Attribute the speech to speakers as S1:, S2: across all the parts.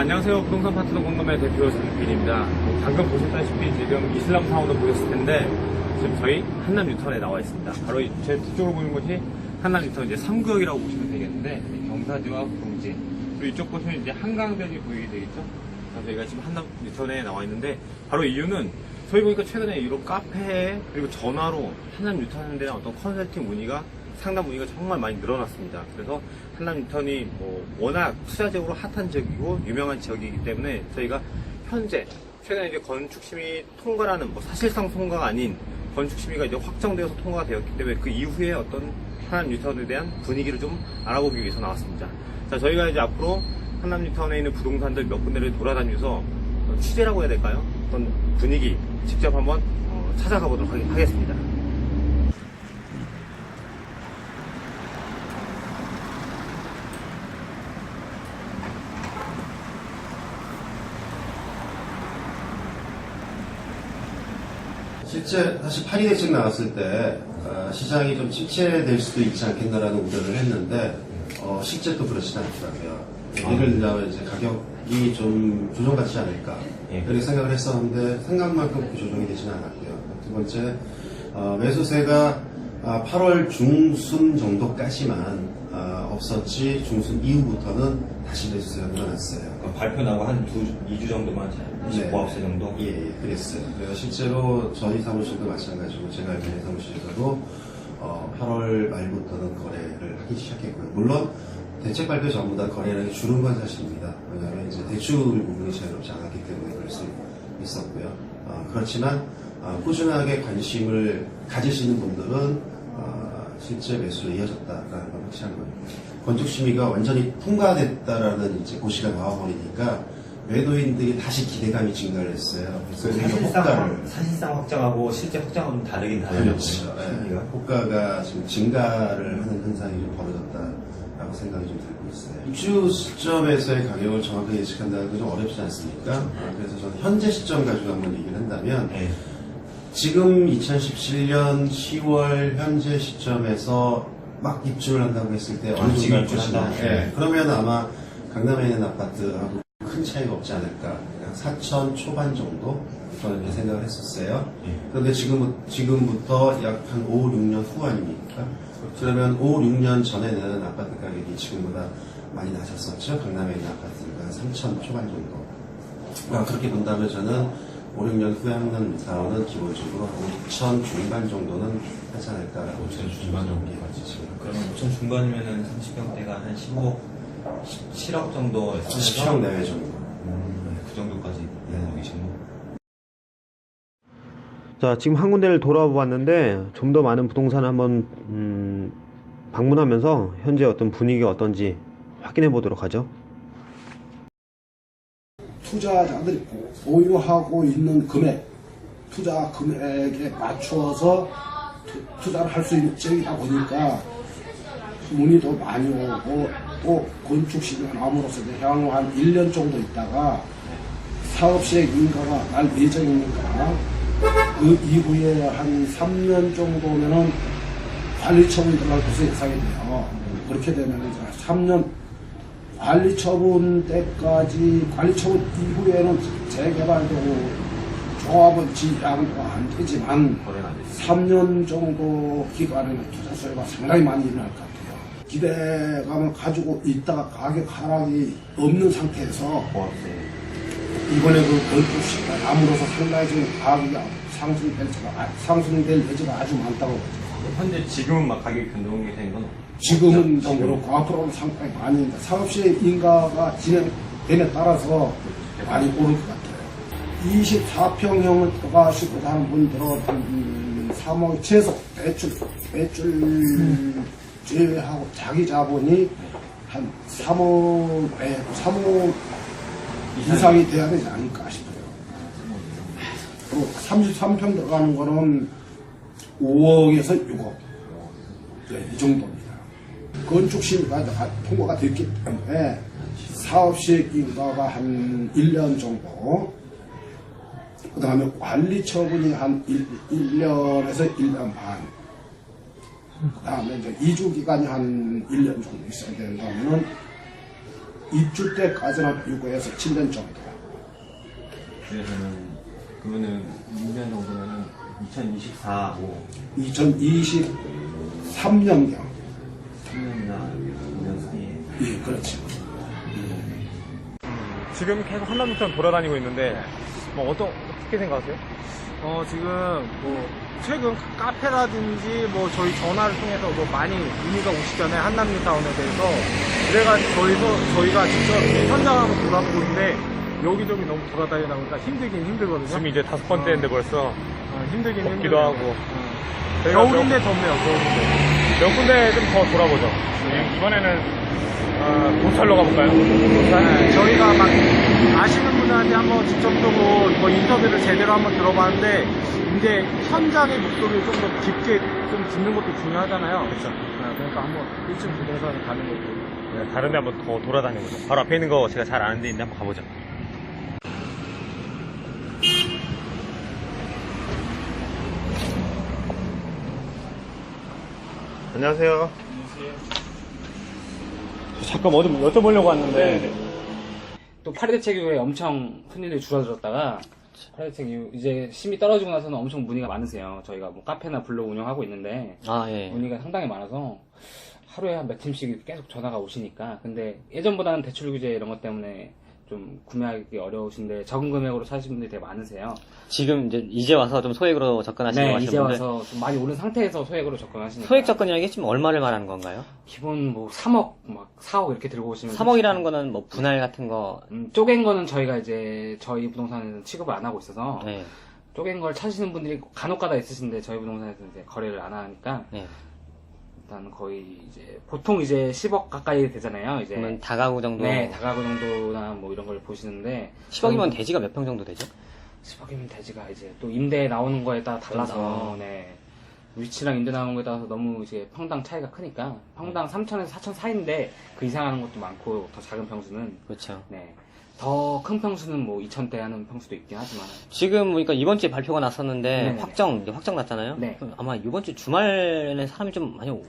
S1: 안녕하세요. 부동산 파트너 공감의 대표 전빈입니다. 뭐 방금 보셨다시피 지금 이슬람 사원을 보셨을 텐데 지금 저희 한남 뉴턴에 나와 있습니다. 바로 이- 제 뒤쪽으로 보이는 곳이 한남 뉴턴 이제 3구역이라고 보시면 되겠는데 이 경사지와 구릉지 그리고 이쪽 보시면 이제 한강변이 보이게 되겠죠. 그래서 저희가 지금 한남 뉴턴에 나와 있는데 바로 이유는 저희 보니까 최근에 이런 카페 그리고 전화로 한남 뉴턴에 대한 어떤 컨설팅 문의가 상담 문의가 정말 많이 늘어났습니다. 그래서 한남 뉴턴이 뭐 워낙 투자적으로 핫한 지역이고 유명한 지역이기 때문에 저희가 현재 최근에 이제 건축 심의 통과라는 뭐 사실상 통과가 아닌 건축 심의가 이제 확정되어서 통과가 되었기 때문에 그 이후에 어떤 한남 뉴턴에 대한 분위기를 좀 알아보기 위해서 나왔습니다. 자, 저희가 이제 앞으로 한남 뉴턴에 있는 부동산들 몇 군데를 돌아다니면서 어, 취재라고 해야 될까요? 어떤 분위기 직접 한번 어, 찾아가 보도록 하겠- 하겠습니다.
S2: 실제 사실 파리 대책 나왔을 때 어, 시장이 좀 침체될 수도 있지 않겠나라는 우려를 했는데 어, 실제 또 그렇진 않더라고요. 예를 들자면 이제 가격이 좀 조정받지 않을까
S1: 예.
S2: 그렇게 생각을 했었는데 생각만큼 그 조정이 되지는 않았고요. 두 번째 어, 매수세가 아, 8월 중순 정도까지만 아, 없었지 중순 이후부터는 다시 매수세가 늘어났어요.
S3: 어, 발표 나고 한 두, 2주 정도만 잘,
S2: 네.
S3: 고압세 정도?
S2: 예, 예, 그랬어요. 그래서 실제로 저희 사무실도 마찬가지고 제가 있는 사무실에서도 어, 8월 말부터는 거래를 하기 시작했고요. 물론 대책 발표 전보다 거래량이 줄은 건 사실입니다. 왜냐하면 이제 대출 부분이 자유롭지 않았기 때문에 그럴 수 있었고요. 어, 그렇지만 어, 꾸준하게 관심을 가지시는 분들은 어, 실제 매수로 이어졌다라는 건 확실한 거예요. 건축 심의가 완전히 통과됐다라는 이제 고시가 나와버리니까 외도인들이 다시 기대감이 증가를 했어요. 그래서
S3: 사실상, 사실상 확정하고 실제 좀 다르긴 다르죠.
S2: 그렇죠. 예.
S3: 심리가.
S2: 호가가 지금 증가를 하는 현상이 좀 벌어졌다라고 생각이 좀 들고 있어요. 입주 시점에서의 가격을 정확하게 예측한다는 건 좀 어렵지 않습니까? 아, 그래서 저는 현재 시점 가지고 한번 얘기를 한다면
S3: 네.
S2: 지금 2017년 10월 현재 시점에서 막 입주를 한다고 했을 때 어느
S3: 지금
S2: 정도
S3: 입주한다?
S2: 것이냐. 예. 그러면 아마 강남에 있는 아파트하고 큰 차이가 없지 않을까. 한 4천 초반 정도 저는 이렇게 생각을 했었어요.
S3: 예.
S2: 그런데 지금, 지금부터 약 한 5, 6년 후 아닙니까? 그러면 5, 6년 전에는 아파트 가격이 지금보다 많이 낮았었죠. 강남에 있는 아파트가 한 3천 초반 정도. 아, 그렇게 본다면 저는 5, 6년 후에 하는 다운은 기본적으로 5천 중반 정도는 하지 않을까라고
S3: 5천 중반 정도까지 지금. 그러면 5천 중반이면은 30평대가 한 15, 17억 정도.
S2: 10평 내외 정도.
S3: 음, 그 정도까지 내고 계시고.
S4: 자, 지금 한 군데를 돌아보았는데 좀 더 많은 부동산을 한번 음, 방문하면서 현재 어떤 분위기가 어떤지 확인해 보도록 하죠.
S5: 투자자들이 보유하고 있는 금액, 투자 금액에 맞추어서 투- 투자를 할 수 있는 지역이다 보니까 문의도 많이 오고 또 건축 시즌 암으로서 이제 향후 한 1년 정도 있다가 사업 시행 인가가 날 예정이니까 그 이후에 한 3년 정도면은 관리 처분이 들어갈 것으로 예상이 돼요. 그렇게 되면 이제 3년 관리 처분 때까지 관리 처분 이후에는 재개발되고 조합은 지양도 안 되지만
S1: 거래가 안 되죠.
S5: 3년 정도 기간에는 투자 수요가 상당히 많이 일어날 것 같아요. 기대감을 가지고 있다가 가격 하락이 없는 상태에서. 이번에 그 시간 암으로서 상당히 지금 가격이 상승될 여지가, 상승될 여지가 아주 많다고 보죠.
S1: 현재 지금은 막 가격이 변동이 되는 건
S5: 지금은 좀 그렇고 앞으로는 상당히 많이 사업시의 인가가 진행됨에 따라서 많이 오를 것 같아요. 24평형을 들어가시고 하는 분들은 한 3억 최소 대출 대출 제외하고 자기 자본이 한 3억 에 3억 이상이 돼야 되지 않을까 싶어요. 그리고 33평 들어가는 거는 5억에서 6억 네, 이 정도입니다. 건축 심의가 다 통과가 됐기 때문에 사업 시행 인가가 한 1년 정도 그 다음에 관리 처분이 한 1, 1년에서 1년 반. 그 다음에 이제 이주 기간이 한 1년 정도 있어야 된다면은 입주 때까지는 유고해서 7년 정도.
S3: 그래서는 그러면은 2년 정도면은 2024, 뭐
S5: 2023년경.
S3: 3년이나 5년 사이에
S5: 예, 그렇죠.
S1: 지금 계속 한남유턴 돌아다니고 있는데 뭐 어떤 어떻게 생각하세요?
S6: 어, 지금 뭐 최근 카페라든지 뭐 저희 전화를 통해서 뭐 많이 문의가 오시잖아요. 한남뉴타운에 대해서. 그래가 저희서 저희가 직접 돌아보고 있는데 여기저기 너무 돌아다니다 보니까 힘들긴 힘들거든요.
S1: 지금 이제 다섯 번째인데 벌써
S6: 어, 힘들긴 힘들어요.
S1: 하고.
S6: 어.
S1: 저희가
S6: 겨울인데 덥네요. 겨울인데.
S1: 몇 군데 좀 더 돌아보죠. 이번에는 어, 고철로 가볼까요?
S6: 네, 저희가 막 아시는 분들한테 한번 직접적으로 뭐 인터뷰를 제대로 한번 들어봤는데 이제 현장의 목소리를 좀 더 깊게 좀 듣는 것도 중요하잖아요. 그렇죠. 그러니까 한번 1층 부동산에 가는 것도
S1: 네, 다른 데 한번 더 돌아다니보죠. 바로 앞에 있는 거 제가 잘 아는 데 있는데 한번 가보죠. 안녕하세요. 잠깐 뭐 좀 여쭤보려고 왔는데
S7: 또 파리대책 이후에 엄청 손님들이 줄어들었다가 파리대책 이후 이제 심이 떨어지고 나서는 엄청 문의가 많으세요. 저희가 뭐 카페나 블로그 운영하고 있는데
S8: 아, 예.
S7: 문의가 상당히 많아서 하루에 한 몇 팀씩 계속 전화가 오시니까 근데 예전보다는 대출 규제 이런 것 때문에 좀 구매하기 어려우신데 적은 금액으로 사시는 분들이 되게 많으세요.
S8: 지금 이제 이제 와서 좀 소액으로 접근하시려고
S7: 네, 이제
S8: 분들
S7: 와서 좀 많이 오른 상태에서 소액으로 접근하시니까
S8: 소액 접근이라는 게 지금 얼마를 말하는 건가요?
S7: 기본 뭐 3억 막 4억 이렇게 들고 오시면
S8: 3억이라는 거는 뭐 분할 같은 거
S7: 음, 쪼갠 거는 저희가 이제 저희 부동산에는 취급을 안 하고 있어서
S8: 네.
S7: 쪼갠 걸 찾으시는 분들이 간혹가다 있으신데 저희 부동산에서 이제 거래를 안 하니까
S8: 네.
S7: 일단 거의 이제 보통 이제 10억 가까이 되잖아요. 이제.
S8: 그러면 다가구 정도.
S7: 네 다가구 정도나 뭐 이런 걸 보시는데.
S8: 10억이면 대지가 몇 평 정도 되죠?
S7: 10억이면 대지가 이제 또 임대 나오는 거에 따라 달라서 네. 위치랑 임대 나오는 거에 따라서 너무 이제 평당 차이가 크니까. 평당 3천에서 4천 사이인데 그 이상 하는 것도 많고 더 작은 평수는.
S8: 그렇죠.
S7: 네 더 큰 평수는 뭐 2천대 하는 평수도 있긴 하지만
S8: 지금 보니까 이번 주에 발표가 났었는데
S7: 네네.
S8: 확정 이제 확정 났잖아요.
S7: 네.
S8: 그럼 아마 이번 주 주말에는 사람이 좀 많이 오.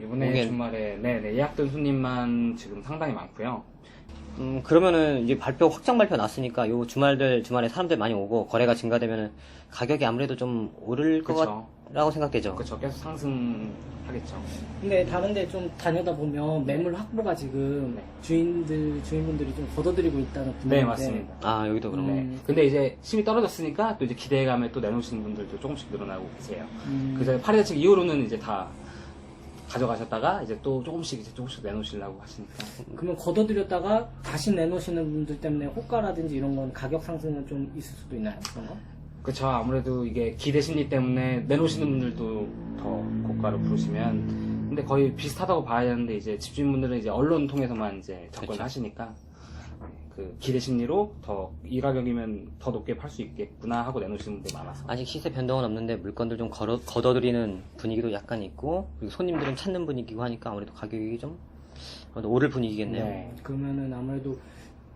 S7: 이번에
S8: 오겐.
S7: 주말에 네 네 예약된 손님만 지금 상당히 많고요.
S8: 음 그러면은 이제 발표 확정 발표 났으니까 요 주말들 주말에 사람들 많이 오고 거래가 증가되면은 가격이 아무래도 좀 오를 것
S7: 그쵸.
S8: 같라고 생각되죠.
S7: 그렇죠. 계속 상승하겠죠.
S9: 근데 다른데 좀 다니다 보면 매물 확보가 지금
S7: 네.
S9: 주인들 주인분들이 좀 걷어들이고 있다는 분위기인데
S7: 네 맞습니다.
S8: 아 여기도 그런 거.
S7: 네.
S9: 음.
S7: 근데 이제 힘이 떨어졌으니까 또 이제 기대감에 또 내놓으시는 분들도 조금씩 늘어나고 계세요.
S9: 음,
S7: 그래서 파리 대책 이후로는 이제 다 가져가셨다가 이제 또 조금씩 이제 조금씩 내놓으시려고 하시니까.
S9: 그러면 걷어들였다가 다시 내놓으시는 분들 때문에 호가라든지 이런 건 가격 상승은 좀 있을 수도 있나요? 그런 거?
S7: 그렇죠. 아무래도 이게 기대 심리 때문에 내놓으시는 분들도 더 고가로 부르시면 근데 거의 비슷하다고 봐야 하는데 이제 집주인분들은 이제 언론 통해서만 이제 접근을
S8: 그쵸.
S7: 하시니까 그 기대 심리로 더 이 가격이면 더 높게 팔 수 있겠구나 하고 내놓으시는 분들이 많아서
S8: 아직 시세 변동은 없는데 물건들 좀 걸어, 걷어들이는 분위기도 약간 있고 그리고 손님들은 찾는 분위기고 하니까 아무래도 가격이 좀 오를 분위기겠네요.
S7: 네.
S9: 그러면은 아무래도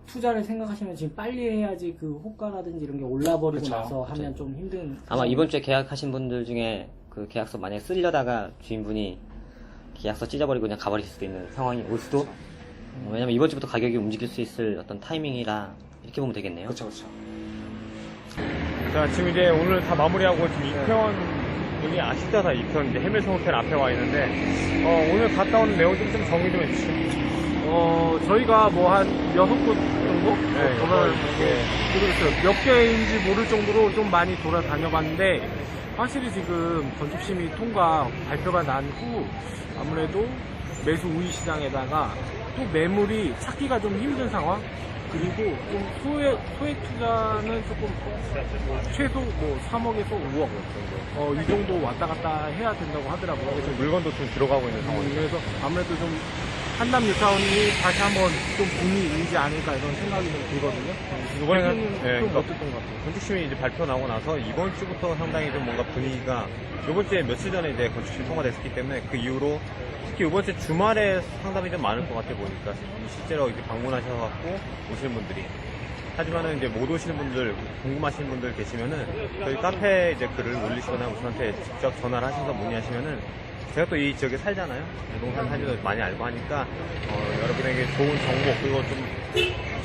S9: 투자를 생각하시면 지금 빨리 해야지 그 호가라든지 이런 게 올라버리고
S7: 그쵸.
S9: 나서 하면 좀 힘든
S8: 아마 이번 주에 계약하신 분들 중에 그 계약서 만약에 쓰려다가 주인분이 계약서 찢어버리고 그냥 가버릴 수도 있는 상황이 올 수도 어, 왜냐면 이번 주부터 가격이 움직일 수 있을 어떤 타이밍이라 이렇게 보면 되겠네요.
S7: 그렇죠, 그렇죠.
S1: 자, 지금 이제 오늘 다 마무리하고 지금 이편, 여기 아시다다 2편 이제 해밀성 호텔 앞에 와 있는데, 어, 오늘 갔다 온 내용 좀, 좀 정리 좀 해주시죠.
S6: 어, 저희가 뭐 한 여섯 곳 정도?
S1: 네,
S6: 돌아,
S1: 이게
S6: 모르겠어요. 몇 개인지 모를 정도로 좀 많이 돌아다녀 봤는데, 확실히 지금 건축심의 통과 발표가 난 후, 아무래도 매수 우위 시장에다가 또 매물이 찾기가 좀 힘든 상황? 그리고 좀 소액, 소액 투자는 조금 최소 뭐 3억에서 5억 정도. 어, 이 정도 왔다 갔다 해야 된다고 하더라고요.
S1: 지금 물건도 좀 들어가고 있는
S6: 음,
S1: 상황이에요.
S6: 그래서 아무래도 좀 한남 뉴타운이 다시 한번 좀 붐이 일지 않을까 이런 생각이 좀 들거든요.
S1: 이번에는, 예,
S6: 좀
S1: 그러니까
S6: 어땠던 것 같아요?
S1: 건축심이 이제 발표 나고 나서 이번 주부터 상당히 좀 뭔가 분위기가 이번 주에 며칠 전에 이제 건축심 통과됐기 때문에 그 이후로 특히 이번 주 주말에 상담이 좀 많을 것 같아 보니까 실제로 이렇게 방문하셔갖고 오시는 분들이 하지만은 이제 못 오시는 분들 궁금하신 분들 계시면은 저희 카페에 이제 글을 올리시거나 우선한테 직접 전화를 하셔서 문의하시면은 제가 또 이 지역에 살잖아요. 부동산 사진도 많이 알고 하니까 어, 여러분에게 좋은 정보 그리고 좀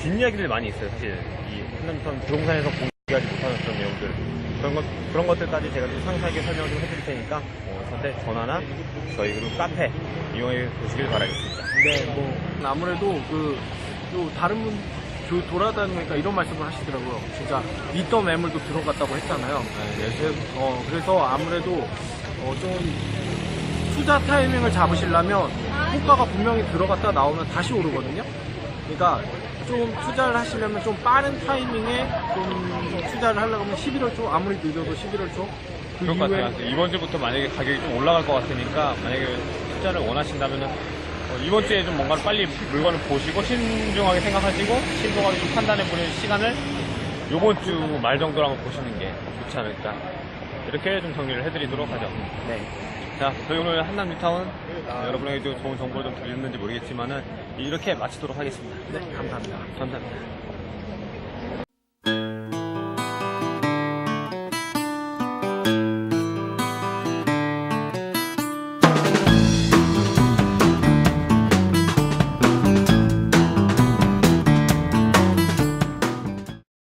S1: 뒷이야기들이 많이 있어요. 사실 이 한남유턴 부동산에서 공개하지 못하는 그런 내용들 그런 것 그런 것들까지 제가 좀 상세하게 설명을 좀 해드릴 테니까 어, 저한테 전화나 저희 그룹 카페 이용해 보시길 바라겠습니다.
S6: 네, 뭐 아무래도 그, 또 다른 분그 돌아다니니까 이런 말씀을 하시더라고요. 진짜 믿던 매물도 들어갔다고 했잖아요. 네, 그래서, 어, 그래서 아무래도 어, 좀 투자 타이밍을 잡으시려면 호가가 분명히 들어갔다 나오면 다시 오르거든요. 그러니까 좀 투자를 하시려면 좀 빠른 타이밍에 좀 투자를 하려고 하면 11월 초 아무리 늦어도 11월 초 그
S1: 그럴 것 같아요. 이번 주부터 만약에 가격이 좀 올라갈 것 같으니까 만약에 투자를 원하신다면은 어, 이번 주에 좀 뭔가를 빨리 물건을 보시고 신중하게 생각하시고 신중하게 좀 판단해 보는 시간을 이번 주 말 정도로 한번 보시는 게 좋지 않을까 이렇게 좀 정리를 해드리도록 하죠.
S6: 네.
S1: 자, 저희 오늘 한남 뉴타운 어, 여러분에게 좀 좋은 정보를 좀 드렸는지 모르겠지만은 이렇게 마치도록 하겠습니다.
S6: 네, 감사합니다.
S1: 감사합니다.